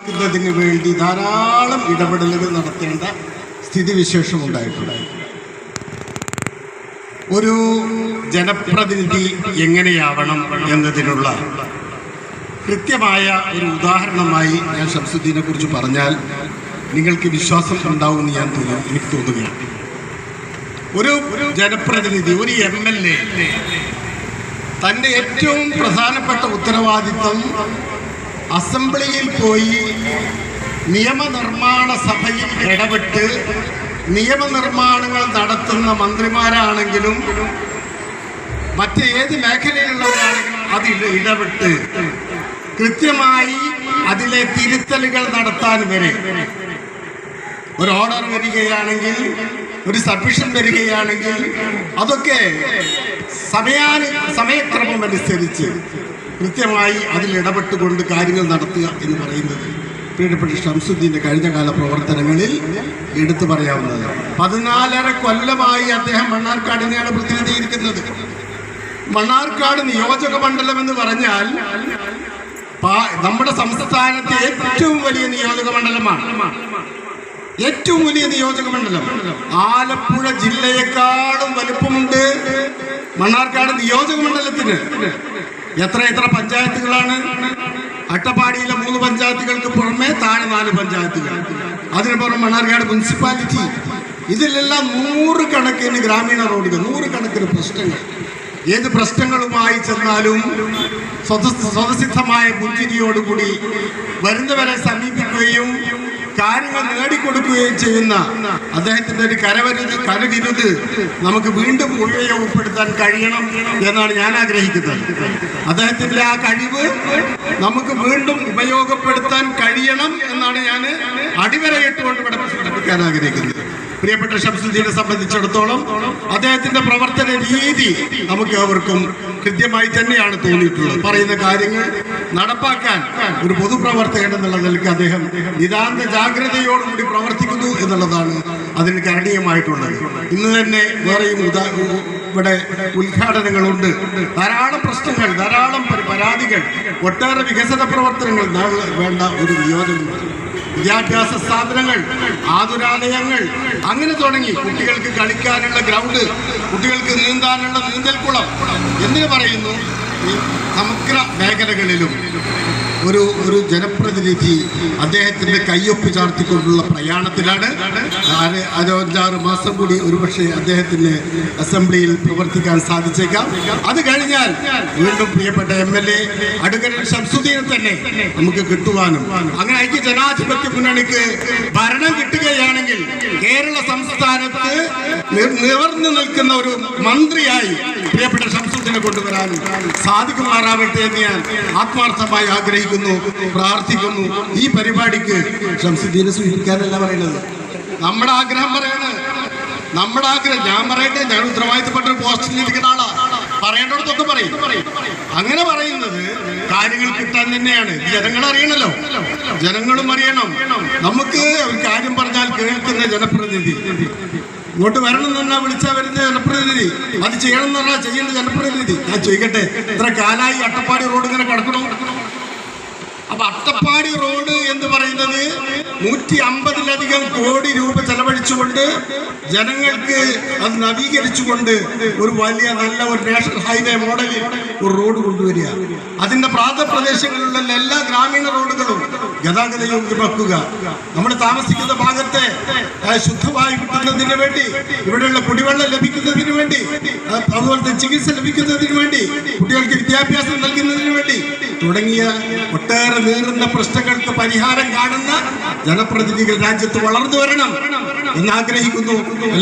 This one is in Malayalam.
ക്കുന്നതിന് വേണ്ടി ധാരാളം ഇടപെടലുകൾ നടത്തേണ്ട സ്ഥിതിവിശേഷം ഉണ്ടായിട്ടുണ്ട് ഒരു ജനപ്രതിനിധി എങ്ങനെയാവണം എന്നതിനുള്ള കൃത്യമായ ഒരു ഉദാഹരണമായി ഞാൻ ഷംസുദ്ദീനെ കുറിച്ച് പറഞ്ഞാൽ നിങ്ങൾക്ക് വിശ്വാസം ഉണ്ടാവുമെന്ന് ഞാൻ തോന്നുന്നു എനിക്ക് തോന്നുകയാണ് ഒരു ജനപ്രതിനിധി ഒരു എം എൽ എ തന്റെ ഏറ്റവും പ്രധാനപ്പെട്ട ഉത്തരവാദിത്വം അസംബ്ലിയിൽ പോയി നിയമനിർമ്മാണ സഭയിൽ ഇടപെട്ട് നിയമനിർമ്മാണങ്ങൾ നടത്തുന്ന മന്ത്രിമാരാണെങ്കിലും മറ്റ് ഏത് മേഖലയിലുള്ളവരാണെങ്കിലും അതിൽ ഇടപെട്ട് കൃത്യമായി അതിലെ തിരുത്തലുകൾ നടത്താൻ വരെ. ഒരു ഓർഡർ വരികയാണെങ്കിൽ ഒരു സബ്മിഷൻ വരികയാണെങ്കിൽ അതൊക്കെ സമയാനു സമയക്രമം അനുസരിച്ച് കൃത്യമായി അതിൽ ഇടപെട്ടുകൊണ്ട് കാര്യങ്ങൾ നടത്തുക എന്ന് പറയുന്നത് പ്രിയപ്പെട്ട ഷംസുദ്ദീന്റെ കഴിഞ്ഞകാല പ്രവർത്തനങ്ങളിൽ എടുത്തു പറയാവുന്നത്. പതിനാലര കൊല്ലമായി അദ്ദേഹം മണ്ണാർക്കാടിനെയാണ് പ്രതിനിധീകരിക്കുന്നത്. മണ്ണാർക്കാട് നിയോജക മണ്ഡലം എന്ന് പറഞ്ഞാൽ നമ്മുടെ സംസ്ഥാനത്തെ ഏറ്റവും വലിയ നിയോജക മണ്ഡലമാണ്. ഏറ്റവും വലിയ നിയോജക മണ്ഡലം. ആലപ്പുഴ ജില്ലയെക്കാളും വലുപ്പമുണ്ട് മണ്ണാർക്കാട് നിയോജക മണ്ഡലത്തിന്. എത്ര എത്ര പഞ്ചായത്തുകളാണ്? അട്ടപ്പാടിയിലെ മൂന്ന് പഞ്ചായത്തുകൾക്ക് പുറമെ താഴെ നാല് പഞ്ചായത്തുകൾ. അതിന് പുറം മണ്ണാർക്കാട് മുനിസിപ്പാലിറ്റി. ഇതിലെല്ലാം നൂറുകണക്കിന് ഗ്രാമീണ റോഡുകൾ നൂറുകണക്കിന് പ്രശ്നങ്ങൾ. ഏത് പ്രശ്നങ്ങളുമായി ചെന്നാലും സ്വത സ്വതസിദ്ധമായ പുഞ്ചിരിയോടുകൂടി വരുന്നവരെ സമീപിക്കുകയും നേടിക്കൊടുക്കുകയും ചെയ്യുന്ന അദ്ദേഹത്തിന്റെ ഒരു കരവരുത് കരവിരുത് നമുക്ക് വീണ്ടും ഉപയോഗപ്പെടുത്താൻ കഴിയണം എന്നാണ് ഞാൻ ആഗ്രഹിക്കുന്നത്. അദ്ദേഹത്തിന്റെ ആ കഴിവ് നമുക്ക് വീണ്ടും ഉപയോഗപ്പെടുത്താൻ കഴിയണം എന്നാണ് ഞാൻ അടിവരയിട്ടുകൊണ്ട് ഇവിടെ പ്രശ്നപ്പെടുത്താൻ ആഗ്രഹിക്കുന്നത്. പ്രിയപ്പെട്ട ഷംസുദ്ദീനെ സംബന്ധിച്ചിടത്തോളം അദ്ദേഹത്തിന്റെ പ്രവർത്തന രീതി നമുക്ക് അവർക്കും കൃത്യമായി തന്നെയാണ് തോന്നിയിട്ടുള്ളത്. പറയുന്ന കാര്യങ്ങൾ നടപ്പാക്കാൻ ഒരു പൊതുപ്രവർത്തകൻ എന്നുള്ള നിലയ്ക്ക് അദ്ദേഹം നിതാന്ത ജാഗ്രതയോടുകൂടി പ്രവർത്തിക്കുന്നു എന്നുള്ളതാണ് അതിന് കരണീയമായിട്ടുള്ളത് ഇന്ന് തന്നെ വേറെയും ഉദാ ഇവിടെ ഉദ്ഘാടനങ്ങളുണ്ട്. ധാരാളം പ്രശ്നങ്ങൾ ധാരാളം പര- പരാതികൾ ഒട്ടേറെ വികസന പ്രവർത്തനങ്ങൾ വേണ്ട ഒരു നിയോജനമുണ്ട് വിദ്യാഭ്യാസ സ്ഥാപനങ്ങൾ ആതുരാലയങ്ങൾ അങ്ങനെ തുടങ്ങി. കുട്ടികൾക്ക് കളിക്കാനുള്ള ഗ്രൗണ്ട് കുട്ടികൾക്ക് നീന്താനുള്ള നീന്തൽക്കുളം. എന്നിവ പറയുന്നു സമഗ്ര മേഖലകളിലും ഒരു ഒരു ജനപ്രതിനിധി അദ്ദേഹത്തിന്റെ കയ്യൊപ്പ് ചാർത്തിക്കൊണ്ടുള്ള പ്രയാണത്തിലാണ്. അഞ്ചാറ് മാസം കൂടി ഒരുപക്ഷെ അദ്ദേഹത്തിന് അസംബ്ലിയിൽ പ്രവർത്തിക്കാൻ സാധിച്ചേക്കാം. അത് കഴിഞ്ഞാൽ വീണ്ടും പ്രിയപ്പെട്ട എം എൽ എ അടുക്കരൻ ശംസുദ്ദീനെ തന്നെ നമുക്ക് കിട്ടുവാനും. അങ്ങനെ ഐക്യ ജനാധിപത്യ മുന്നണിക്ക് ഭരണം കിട്ടുകയാണെങ്കിൽ കേരള സംസ്ഥാനത്ത് നിവർന്നു നിൽക്കുന്ന ഒരു മന്ത്രിയായി പ്രിയപ്പെട്ട ശംസുദ്ദീനെ കൊണ്ടുവരാൻ സാധിക്കുമാറാവട്ടെ എന്ന് ഞാൻ ആത്മാർത്ഥമായി ആഗ്രഹിക്കുന്നു. പ്രാർത്ഥിക്കുന്നു ഈ പരിപാടിക്ക് ശംസുദ്ദീനെ സൂചിപ്പിക്കാനല്ല പറയുന്നത്. നമ്മുടെ ആഗ്രഹം പറയാണ്. നമ്മുടെ ആഗ്രഹം ഞാൻ പറയട്ടെ ഞാൻ ഉത്തരവാദിത്തപ്പെട്ട പോസ്റ്റിൽ ഇരിക്കുന്ന ആളാ. പറയേണ്ടടത്തൊക്കെ പറയും. അങ്ങനെ പറയുന്നത് കാര്യങ്ങൾ കിട്ടാൻ തന്നെയാണ്. ജനങ്ങൾ അറിയണല്ലോ. ജനങ്ങളും അറിയണം. നമുക്ക് ഒരു കാര്യം പറഞ്ഞാൽ കേൾക്കുന്ന ജനപ്രതിനിധി. ഇങ്ങോട്ട് വരണം എന്ന് പറഞ്ഞാൽ വിളിച്ചാൽ വരുന്ന ജനപ്രതിനിധി. അത് ചെയ്യണം എന്ന് പറഞ്ഞാൽ ചെയ്യുന്ന ജനപ്രതിനിധി. ഞാൻ ചോദിക്കട്ടെ ഇത്ര കാലായി അട്ടപ്പാടി റോഡ് ഇങ്ങനെ കിടക്കണോ? അപ്പൊ അട്ടപ്പാടി റോഡ് എന്ന് പറയുന്നത് നൂറ്റി അമ്പതിലധികം കോടി രൂപ ചെലവഴിച്ചുകൊണ്ട് ജനങ്ങൾക്ക് അത് നവീകരിച്ചുകൊണ്ട് ഒരു വലിയ നല്ല ഒരു നാഷണൽ ഹൈവേ മോഡലിൽ ഒരു റോഡ് കൊണ്ടുവരിക. അതിന്റെ പ്രാന്തപ്രദേശങ്ങളിലുള്ള എല്ലാ ഗ്രാമീണ റോഡുകളും ഗതാഗത യോഗ്യമാക്കുക നമ്മൾ താമസിക്കുന്ന ഭാഗത്തെ ശുദ്ധമായി കിട്ടുന്നതിന് വേണ്ടി ഇവിടെയുള്ള കുടിവെള്ളം ലഭിക്കുന്നതിന് വേണ്ടി അതുപോലത്തെ ചികിത്സ ലഭിക്കുന്നതിന് വേണ്ടി കുട്ടികൾക്ക് വിദ്യാഭ്യാസം നൽകുന്നതിന് വേണ്ടി തുടങ്ങിയ ഒട്ടേറെ നീറുന്ന പ്രശ്നങ്ങൾക്ക് പരിഹാരം കാണുന്ന ജനപ്രതിനിധികൾ രാജ്യത്ത് വളർന്നു വരണം. എന്ന് ആഗ്രഹിക്കുന്നു